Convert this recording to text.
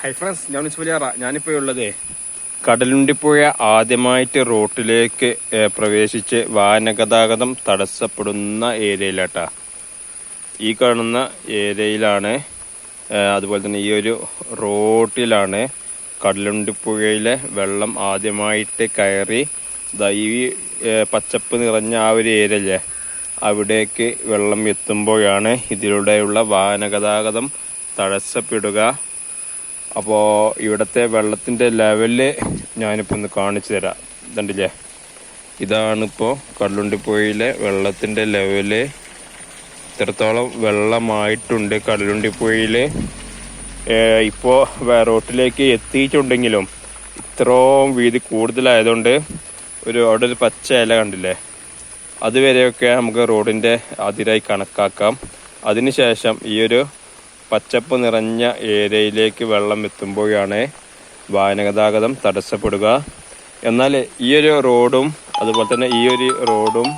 Hi friends ഞാൻ വലിയാറ ഞാനിപ്പോൾ ഉള്ളത് കടലുണ്ടിപ്പുഴ ആദ്യമായിട്ട് റോട്ടിലേക്ക് പ്രവേശിച്ച് വാഹനഗതാഗതം തടസ്സപ്പെടുന്ന ഏരിയയിലാട്ടാ. ഈ കാണുന്ന ഏരിയയിലാണ് അതുപോലെ തന്നെ ഈ ഒരു റോട്ടിലാണ് കടലുണ്ടിപ്പുഴയിലെ വെള്ളം ആദ്യമായിട്ട് കയറി ദൈവി പച്ചപ്പ് നിറഞ്ഞ ആ ഒരു ഏരിയല്ലേ അവിടേക്ക് വെള്ളം എത്തുമ്പോഴാണ് ഇതിലൂടെയുള്ള വാഹനഗതാഗതം തടസ്സപ്പെടുക. അപ്പോൾ ഇവിടുത്തെ വെള്ളത്തിന്റെ ലെവൽ ഞാനിപ്പോൾ ഒന്ന് കാണിച്ചു തരാം. ഇതുണ്ടല്ലേ? ഇതാണിപ്പോൾ കടലുണ്ടിപ്പുഴയിലെ വെള്ളത്തിന്റെ ലെവൽ ഇത്രത്തോളം വെള്ളമായിട്ടുണ്ട് കടലുണ്ടിപ്പുഴയിൽ ഇപ്പോൾ റോട്ടിലേക്ക് എത്തിയിട്ടുണ്ടെങ്കിലും ഇത്രയും വീതി കൂടുതലായതുകൊണ്ട് ഒരു അവിടെ ഒരു പച്ച ഇല കണ്ടില്ലേ? അതുവരെയൊക്കെ നമുക്ക് റോഡിന്റെ അതിരായി കണക്കാക്കാം. അതിനുശേഷം ഈ ഒരു പച്ചപ്പ് നിറഞ്ഞ ഏരിയയിലേക്ക് വെള്ളം എത്തുമ്പോഴാണ് വാഹനഗതാഗതം തടസ്സപ്പെടുക. എന്നാൽ ഈ ഒരു റോഡും അതുപോലെ തന്നെ ഈ ഒരു റോഡും